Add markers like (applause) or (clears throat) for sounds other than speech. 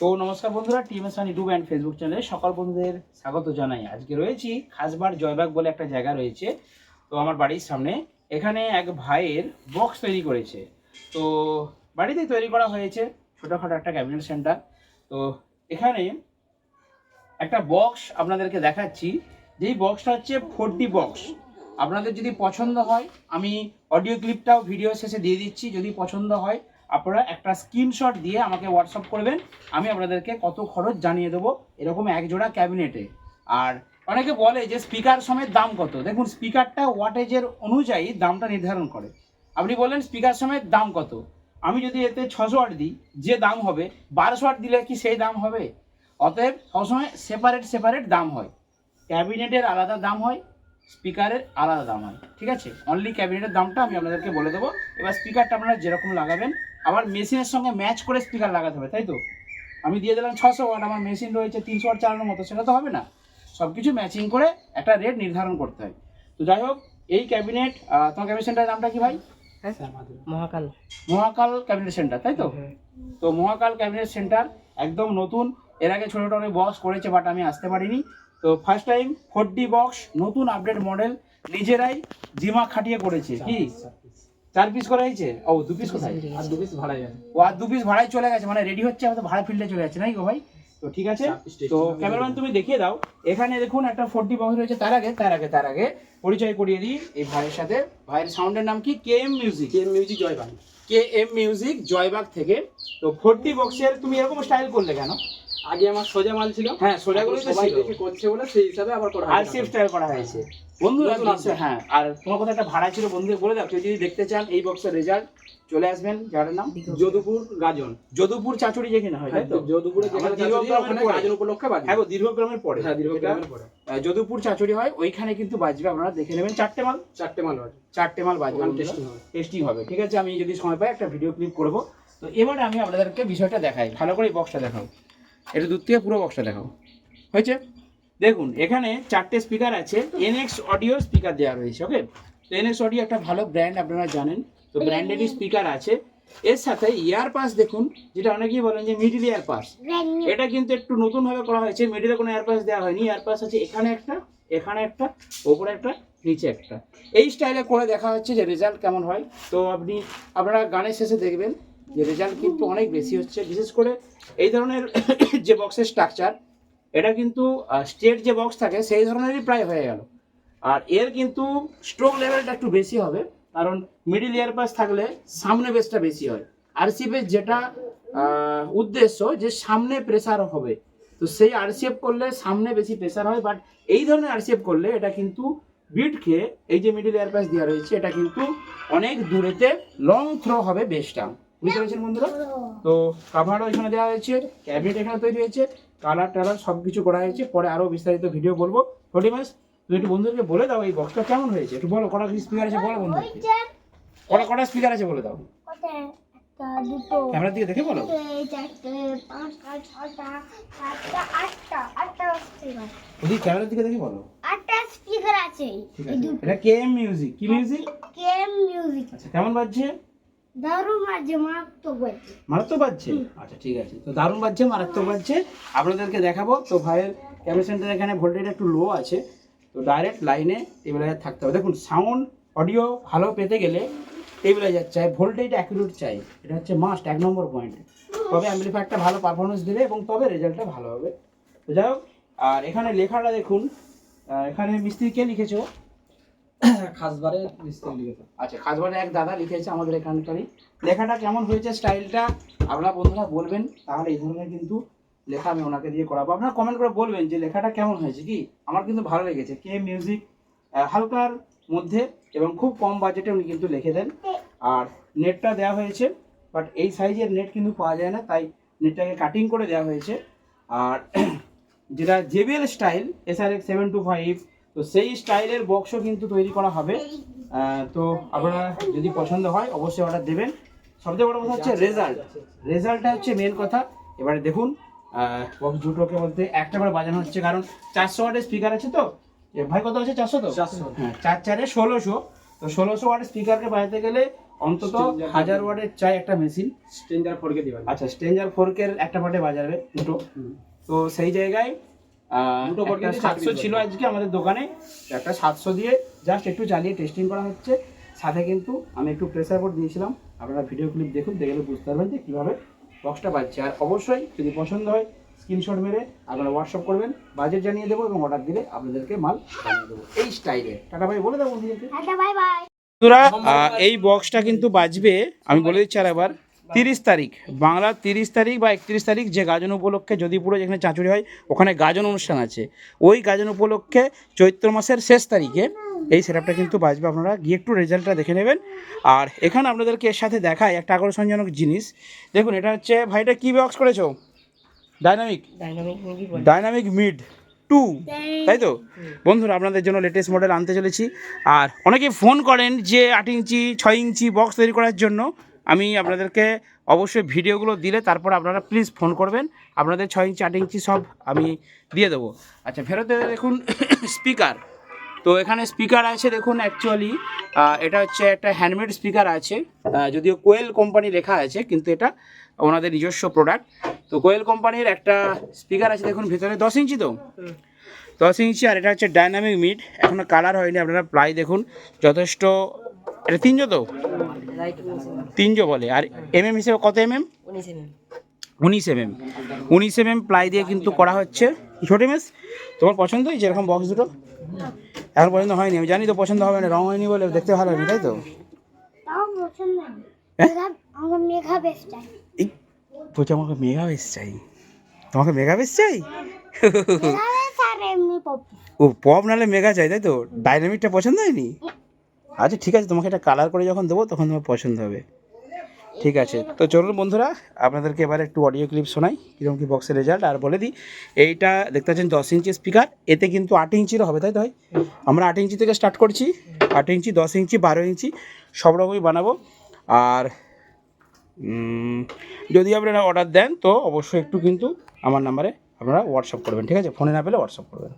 So নমস্কার বন্ধুরা team S YouTube and Facebook চ্যানেলে সকল বন্ধুদের স্বাগত জানাই। আজকে রয়েছি খাসবার জয়বাগ বলে একটা জায়গা রয়েছে, তো আমার বাড়ির সামনে। এখানে এক ভাইয়ের বক্স তৈরি করেছে। তো বাড়িতেই তৈরি করা হয়েছে, ছোটোখাটো একটা ক্যাবিনেট সেন্টার তো এখানে একটা বক্স আপনাদেরকে দেখাচ্ছি। যেই বক্সটা হচ্ছে ফোরটি বক্স আপনাদের যদি পছন্দ হয়, আমি অডিও ক্লিপটাও ভিডিও শেষে দিয়ে দিচ্ছি, যদি পছন্দ হয় আপনারা একটা স্ক্রিনশট দিয়ে আমাকে হোয়াটসঅ্যাপ করবেন, আমি আপনাদেরকে কত খরচ জানিয়ে দেবো এরকম এক জোড়া ক্যাবিনেটে। আর অনেকে বলে যে স্পিকার সমেত দাম কত? দেখুন স্পিকারটা ওয়াটেজের অনুযায়ী দামটা নির্ধারণ করে। আপনি বললেন স্পিকার সমেত দাম কত? আমি যদি এতে ছশো ওয়াট দিই, যে দাম হবে, বারোশো ওয়াট দিলে কি সেই দাম হবে? অতএব সবসময় সেপারেট সেপারেট দাম হয়। ক্যাবিনেটের আলাদা দাম হয় স্পিকারের আলাদা দাম হয় ঠিক আছে? অনলি ক্যাবিনেটের দামটা আমি আপনাদেরকে বলে দেবো। এবার স্পিকারটা আপনারা যেরকম লাগাবেন আবার মেশিনের সঙ্গে ম্যাচ করে স্পিকার লাগাতে হবে তাই তো? আমি দিয়ে দিলাম ছশো ওয়াট আমার মেশিন রয়েছে তিনশো ওয়াট চালানোর মতো সেটা তো হবে না। সব কিছু ম্যাচিং করে একটা রেট নির্ধারণ করতে হয়। তো যাই হোক এই ক্যাবিনেট তোমার ক্যাবিনেট সেন্টারের নামটা কি ভাই? মহাকাল। মহাকাল ক্যাবিনেট সেন্টার তাই তো? তো মহাকাল ক্যাবিনেট সেন্টার একদম নতুন। এর আগে ছোটো ছোটো অনেক বক্স করেছে বাট আমি আসতে পারিনি। তো first time four D box নতুন আপডেট মডেল নিজেরাই জিমা খাটিয়ে করেছে। কি? চার পিস করা হয়েছে ও দু পিস কোথায়? আর দু পিস ভাড়া যাবে ও আর দু পিস ভাড়ায় চলে গেছে মানে রেডি হচ্ছে হয়তো ভাড়া ফিল্ডে চলে যাচ্ছে নাকি গো ভাই? তো ঠিক আছে? তো ক্যামেরাম্যান তুমি দেখিয়ে দাও। এখানে দেখুন একটা ফোর ডি বক্স রয়েছে তার আগে তার আগে তার আগে। পরিচয় করিয়ে দিই এই ভাইয়ের সাথে। ভাইয়ের সাউন্ডের নাম কি? K M music K M music Joybag. K M music Joybag থেকে। তো ফোরটি বক্সের তুমি এরকম স্টাইল করলে কেন? আগে আমার সোজা মাল ছিল। হ্যাঁ সোজাগুলোই তো সবাই দেখে করছে বলে সেই হিসাবে আবার করা আর স্টাইল করা হয়েছে। বক্সে- হ্যাঁ আর তোমার কথা একটা ভাড়া ছিল বন্ধুদের বলে দাও। কেউ যদি দেখতে চান এই বক্সের রেজাল্ট চলে আসবেন যার নাম? যদুপুর গাজন। যদুপুর চাচুরি যেখানে হয় তাই তো? যদুপুরে দীর্ঘ ওখানে গাজন উপলক্ষে হ্যাঁ দীর্ঘগ্রামের পরে। হ্যাঁ দীর্ঘ এটা, গ্রামের পরে যদুপুর চাচুরি হয় ওইখানে কিন্তু বাজবে আপনারা দেখে নেবেন। চারটে মাল? চারটে মাল বাজে চারটে মাল বাজবে testing হবে। টেস্টিং হবে। ঠিক আছে আমি যদি সময় পাই একটা ভিডিও ক্লিপ করব। তো এবারে আমি আপনাদেরকে বিষয়টা দেখাই। ভালো করে এই বক্সটা দেখাও। এটা দূর থেকে পুরো বক্সটা দেখাও। হয়েছে? দেখুন এখানে চারটে স্পিকার আছে। এনএক্স অডিও স্পিকার দেওয়া রয়েছে ওকে তো এনএক্স অডিও একটা ভালো ব্র্যান্ড আপনারা জানেন। তো ব্র্যান্ডেরই স্পিকার আছে। এর সাথে ইয়ার পাস দেখুন যেটা অনেকেই বলেন যে মিডিল ইয়ার পাস এটা কিন্তু একটু নতুনভাবে করা হয়েছে। মিডিলে কোনো এয়ার পাস দেওয়া হয়নি। এয়ার পাস আছে এখানে একটা এখানে একটা ওপরে একটা নিচে একটা। এই স্টাইলে করে দেখা হচ্ছে যে রেজাল্ট কেমন হয়। তো আপনি আপনারা গানের শেষে দেখবেন যে রেজাল্ট কিন্তু অনেক বেশি হচ্ছে। বিশেষ করে এই ধরনের (coughs) যে বক্সের স্ট্রাকচার এটা কিন্তু স্টেট যে বক্স থাকে, সেই ধরনেরই প্রায় হয়ে গেল। আর এর কিন্তু স্ট্রোক লেভেলটা একটু বেশি হবে, কারণ মিডিল ইয়ার পাস থাকলে সামনে বেসটা বেশি হয়। আর আরসিএফের যেটা উদ্দেশ্য যে সামনে প্রেসার হবে। তো সেই আরসিএফ করলে সামনে বেশি প্রেসার হয় বাট এই ধরনের আরসিএফ করলে এটা কিন্তু বিট খেয়ে এই যে মিডিল এয়ার পাস দেওয়া রয়েছে, এটা কিন্তু অনেক দূরেতে লং থ্রো হবে বেসটা বুঝতে পেরেছেন বন্ধুরা? তো কাভারও এখানে দেওয়া হয়েছে ক্যাবিনেট এখানে তৈরি হয়েছে কালার টালার সব কিছু করা হয়েছে। পরে আরও বিস্তারিত ভিডিও বলব ফোর্টি মাস তুমি একটু বন্ধুদেরকে বলে দাও এই বক্সটা কেমন হয়েছে? একটু বলো কটা স্পিকার আছে বলো বন্ধুদেরকে। কটা কটা স্পিকার আছে বলে দাও। ক্যামেরার দিকে দেখে বলো। ছটা ওদি ক্যামেরার দিকে দেখে বলো। আটটা স্পিকার আছে। এটা কে এম মিউজিক কি মিউজিক কেম মিউজিক আচ্ছা কেমন বাজছে? দারুণ মাঝে মারাত্মক বাজছে। আচ্ছা ঠিক আছে। তো দারুণ বাজছে মারাত্মক বাজছে। আপনাদেরকে দেখাবো। তো ভাইয়ের ক্যামেরা সেন্টার এখানে ভোল্টেজটা একটু লো আছে। তো ডাইরেক্ট লাইনে টেবিলাইজার থাকতে হবে। দেখুন সাউন্ড অডিও ভালো পেতে গেলে টেবিলাইজার চাই ভোল্টেজ অ্যাকুরেট চাই। এটা হচ্ছে মাস্ট এক নম্বর পয়েন্ট তবে অ্যাম্পলিফায়ারটা ভালো পারফরমেন্স দেবে এবং তবে রেজাল্টটা ভালো হবে। তো যাই হোক আর এখানে লেখাটা দেখুন। এখানে মিস্ত্রি কে লিখেছো? খাসবারে মিস্ত্রি লিখেছে। আচ্ছা খাসবারে এক দাদা লিখেছে আমাদের এখানকারই। লেখাটা কেমন হয়েছে স্টাইলটা আপনারা বন্ধুরা বলবেন, তাহলে এই ধরনের কিন্তু লেখা আমি ওনাকে দিয়ে করাবো। আপনারা কমেন্ট করে বলবেন যে লেখাটা কেমন হয়েছে কি? আমার কিন্তু ভালো লেগেছে। কে মিউজিক হালকার মধ্যে এবং খুব কম বাজেটে উনি কিন্তু লিখে দেন। আর নেটটা দেওয়া হয়েছে বাট এই সাইজের নেট কিন্তু পাওয়া যায় না, তাই নেটটাকে কাটিং করে দেওয়া হয়েছে। আর (clears throat) যেটা JBL style SRX seven two five তো সেই স্টাইলের বক্সও কিন্তু তৈরি করা হবে। তো আপনারা যদি পছন্দ হয় অবশ্যই অর্ডার দেবেন। সবচেয়ে বড় কথা হচ্ছে রেজাল্ট রেজাল্টটা হচ্ছে মেন কথা। এবারে দেখুন বক্স দুটোকে বলতে একটা করে বাজানো হচ্ছে কারণ চারশো ওয়াটের স্পিকার আছে তো? ভাই কত আছে চারশো তো? চারশো। হ্যাঁ চার চারে ষোলোশো। তো ষোলোশো ওয়াটের স্পিকারকে বাজাতে গেলে অন্তত হাজার ওয়াটের চাই একটা মেশিন স্ট্রেঞ্জার ফোরকে দিবেন। আচ্ছা স্ট্রেঞ্জার ফোর্কের একটা পার্টে বাজাবে দুটো। তো সেই জায়গায় একটা কিন্তু সাতশো ছিল আজকে আমাদের দোকানে। একটা সাতশো দিয়ে জাস্ট একটু চালিয়ে টেস্টিং করা হচ্ছে। সাথে কিন্তু আমি একটু প্রেসার বোর্ড দিয়েছিলাম আপনারা ভিডিও ক্লিপ দেখুন দেখলে বুঝতে পারবেন যে কীভাবে বক্সটা পাচ্ছে আর অবশ্যই যদি পছন্দ হয় স্ক্রিনশট মেরে আপনারা হোয়াটসঅ্যাপ করবেন বাজেট জানিয়ে দেবো এবং অর্ডার দিলে আপনাদেরকে মাল জানিয়ে দেবো। এই স্টাইলে টাটা ভাই বলে দেবো বন্ধুদেরকে। টাটা বাই বাই বন্ধুরা এই বক্সটা কিন্তু বাজবে আমি বলে দিচ্ছি আর একবার তিরিশ তারিখ বাংলার তিরিশ তারিখ বা একত্রিশ তারিখ যে গাজন উপলক্ষে যদি পুরো যেখানে চাঁচুরি হয় ওখানে গাজন অনুষ্ঠান আছে। ওই গাজন উপলক্ষে চৈত্র মাসের শেষ তারিখে এই সেটআপটা কিন্তু বাজবে। আপনারা গিয়ে একটু রেজাল্টটা দেখে নেবেন। আর এখানে আপনাদেরকে এর সাথে দেখায় একটা আকর্ষণজনক জিনিস। দেখুন এটা হচ্ছে ভাইটা কী বক্স করেছ? ডাইনামিক ডাইনামিক মিড টু তাই তো? বন্ধুরা আপনাদের জন্য লেটেস্ট মডেল আনতে চলেছি। আর অনেকে ফোন করেন যে আট ইঞ্চি ছয় ইঞ্চি বক্স তৈরি করার জন্য। আমি আপনাদেরকে অবশ্যই ভিডিওগুলো দিলে তারপর আপনারা প্লিজ ফোন করবেন। আপনাদের ছয় ইঞ্চি, আট ইঞ্চি সব আমি দিয়ে দেবো। আচ্ছা ফেরতে দেখুন (coughs) স্পিকার তো এখানে স্পিকার আছে দেখুন অ্যাকচুয়ালি এটা হচ্ছে একটা হ্যান্ডমেড স্পিকার আছে। যদিও কোয়েল কোম্পানি লেখা আছে, কিন্তু এটা ওনাদের নিজস্ব প্রোডাক্ট তো কোয়েল কোম্পানির একটা স্পিকার আছে দেখুন, ভেতরে দশ ইঞ্চি তো? দশ ইঞ্চি, আর এটা হচ্ছে ডাইনামিক মিড এখনও কালার হয়নি, আপনারা প্রায় দেখুন। যথেষ্ট এটা তিনজো তো? তিনজো বলে। আর এম এম হিসেবে কত এম এম উনিশ এম এম উনিশ এম এম প্লাই দিয়ে কিন্তু করা হচ্ছে। ছোট এম এস তোমার পছন্দ হয়েছে এরকম বক্স দুটো? এখন পছন্দ হয়নি। আমি জানি তো পছন্দ হবে না রং হয়নি বলে দেখতে ভালো হয়নি তাই তো? হ্যাঁ? বেশ চাই। বলছে আমাকে মেগা বেস চাই। তোমাকে মেগা চাই? বেশ আর ও পপ নাহলে মেগা চাই তাই তো? ডাইনামিকটা পছন্দ হয়নি? আচ্ছা ঠিক আছে, তোমাকে একটা কালার করে যখন দেবো, তখন তোমার পছন্দ হবে। ঠিক আছে, তো চলুন বন্ধুরা, আপনাদেরকে এবার একটু অডিও ক্লিপ শোনাই, কীরকম কী বক্সের রেজাল্ট আর বলে দিই, এইটা দেখতে পাচ্ছেন দশ ইঞ্চি স্পিকার এতে কিন্তু আট ইঞ্চিরও হবে, তাই তো ভাই? আমরা আট ইঞ্চি থেকে স্টার্ট করছি, আট ইঞ্চি, দশ ইঞ্চি, বারো ইঞ্চি, সব রকমই বানাবো। আর যদি আপনারা অর্ডার দেন, তো অবশ্যই একটু কিন্তু আমার নাম্বারে আপনারা হোয়াটসঅ্যাপ করবেন, ঠিক আছে? ফোনে না পেলে হোয়াটসঅ্যাপ করবেন।